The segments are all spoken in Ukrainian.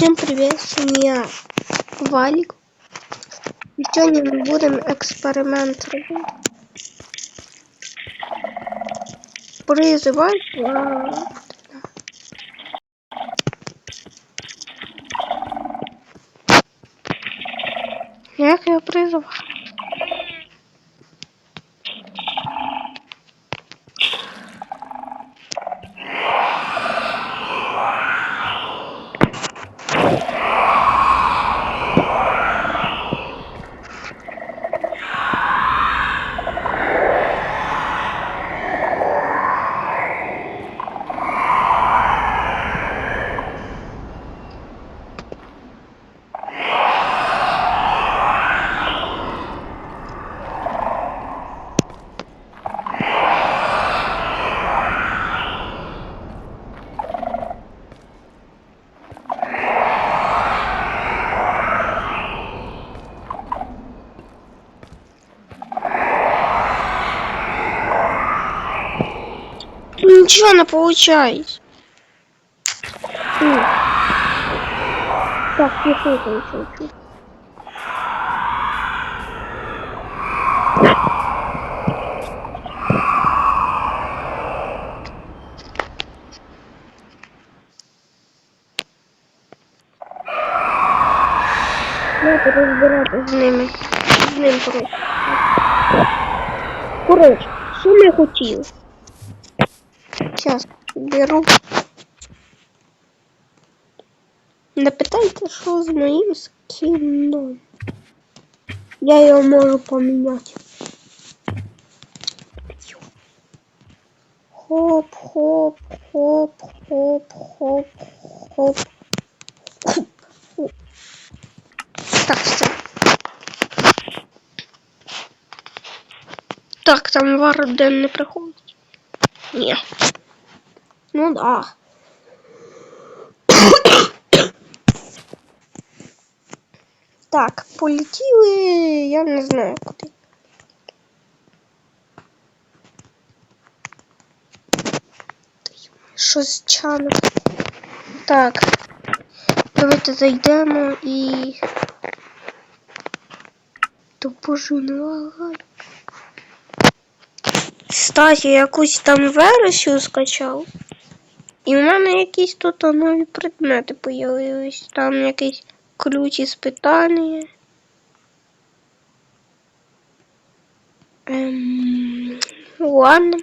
Всем привет, семья Валик. И сегодня мы будем эксперимент робити. Призывай. а, Як я призываю? Ничего не получается. Так, не получается. Надо розбирати з ними. З ним коротше. Коротше, що не хотів? Сейчас беру. Не питайте, що з моїм скіном. Я його можу поміняти. Хоп, хоп, хоп, хоп, хоп, хоп. Так, все. Так, там вар не приходить. Ні. Ну да. Так, полетіли, я не знаю куди. Щось чано. Так. Давайте зайдемо і. То боже, не лагай. Кстати, якусь там версію скачав. І в мене якісь тут нові предмети появились. Там якийсь ключ із питання. Ем, ладно.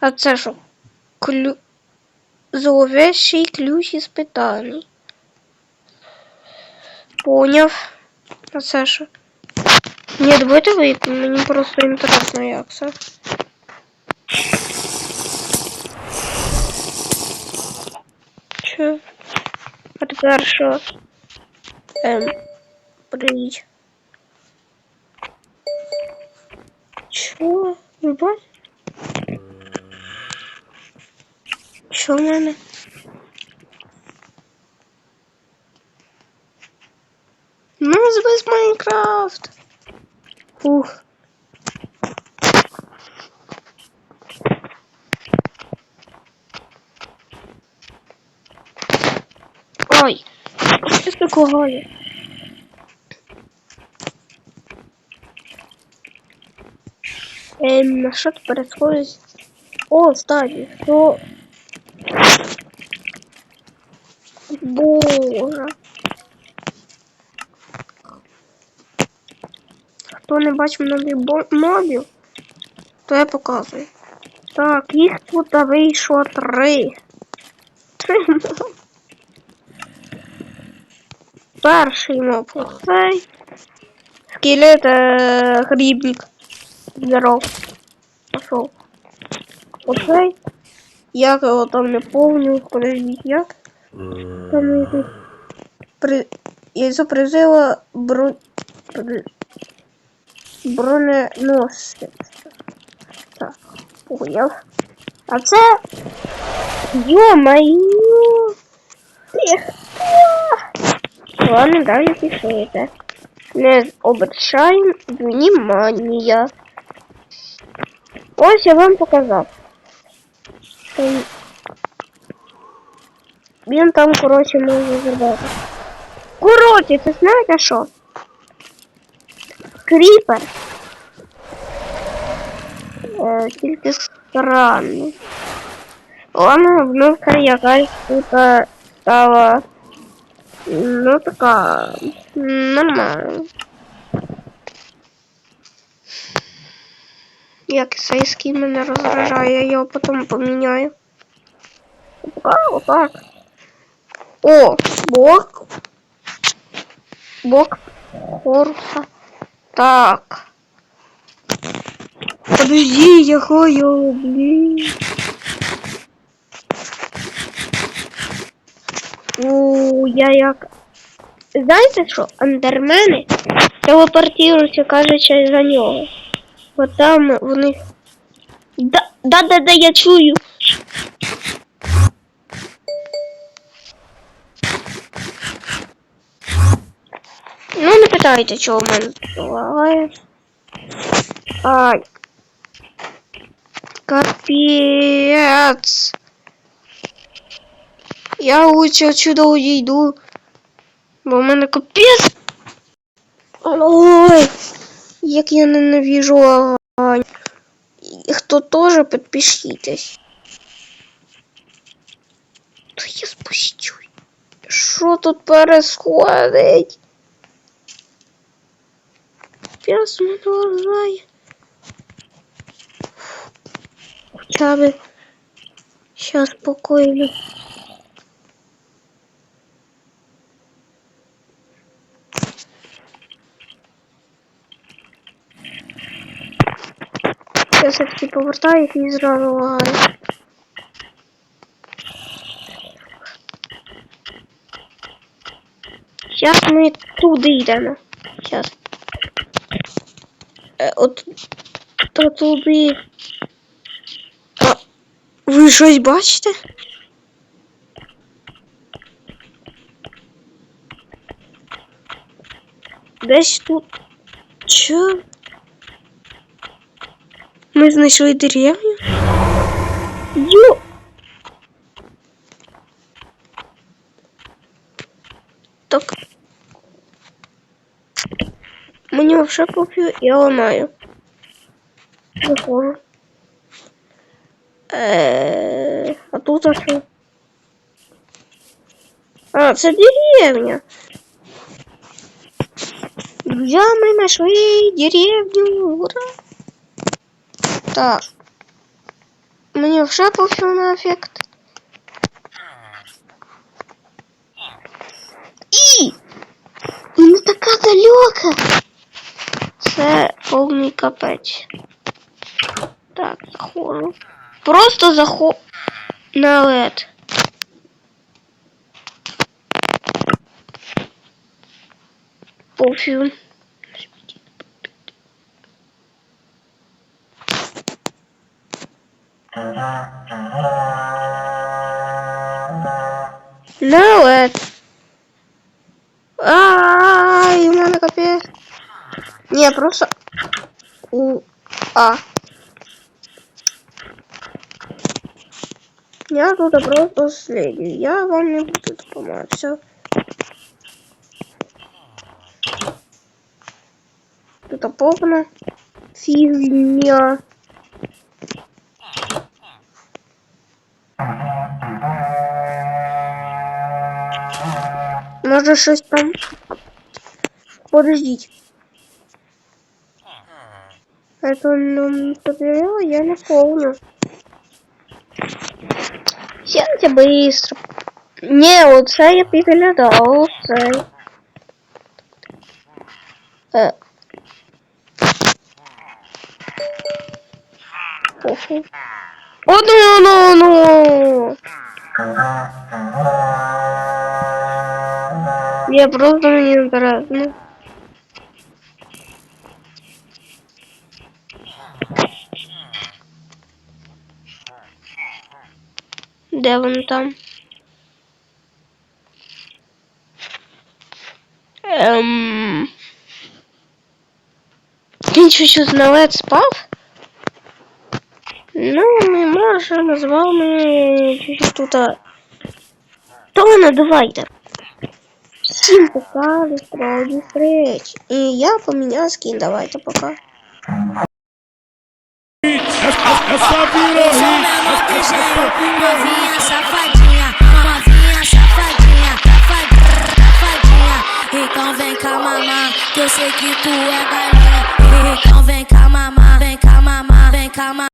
А це що? Клю... Зловещий ключ із питань. Поняв. А це що? Ні, давайте вийти, мені просто інтересно, як це. Чо? А тепер що? Ем, привіт. Чо? Ви бачите? Що? Ну, звись Майнкрафт. Ух. Ой, це такого? є? Ем, а що тут происходит? О, кстати, что... Боже. Хто не бачив нових бо- мобів, то я показую. Так, їх тут вийшло три. Три моби. Перший моб оцей. Скелет е, грибник. Здоров. Пошел. Оцей. Як його там не помню. Подождіть, як? Там якийсь при... Яйцо призива бро... при- броненосець. Так, поняв. А це... Ё-моё! Легко! Ладно, далі пишите. Не обращаємо внимания. Ось я вам показав. Ем, Він там, коротше, може зробити. Коротше, це знаєте що? Кріпер. Е, тільки странний. Ладно, внука якась тут е, стала. Ну така. Нормально. Як скін мене розважає, я його потім поміняю. Отак, отак. О, блок. Блок Хоруса. Так. Подожди, я хою, блин. У, я як. Знаєте що? Андермени телепортуються, кажучи, за нього. Бо там вони. Да, да, да, да, я чую. Ну, не питайте, чого в мене лагає. Ай. Капець. Я лучше отсюда уйду. Бо в мене капець. Ой, як я ненавижу лагань. І хто теж підпишітесь. То я спущу. Що тут происходить? Пес мене лагає. Хоча би сейчас спокойно. Сейчас я таки повертаю і зразу лагаю. Сейчас ми туди йдемо. Сейчас. Е, от то туди. А, ви щось бачите? Десь тут. Чо? Ми знайшли деревню? Йо! Так. Мені вообще пофіг, я ламаю. Заходжу. Е, а тут а що? А, це деревня. Друзья, мы нашли деревню. Ура! Так. Мне шапу все на эффект. І! І не така далека. Це повний капець. Так, заходжу. Просто заход на лед. Пофиг. На лед. Ай, у мене капець. Не, просто... У... А. Я тут просто следую. Я вам не буду допомагати. Все. Тут повна фігня. Може щось там. Подождіть. Это ну, проверяла, я не помню. Сядьте быстро. Не, оце я підглядав, оце. Е. Похуй. О, Я просто мені інтересно. Де вони там? Ем... Він щось навет спав? Ну, ми можемо з вами чуть-чуть тут... а, То ну давайте. Всім пока, до скорої зустрічі. І я поміняв скін, давайте пока. Essa virou hit. Novinha safadinha, novinha safadinha, safadinha, safadinha. Então vem cá mamar, que eu sei que tu é galinha. Então vem cá mamar, vem cá mamar, vem cá mamar.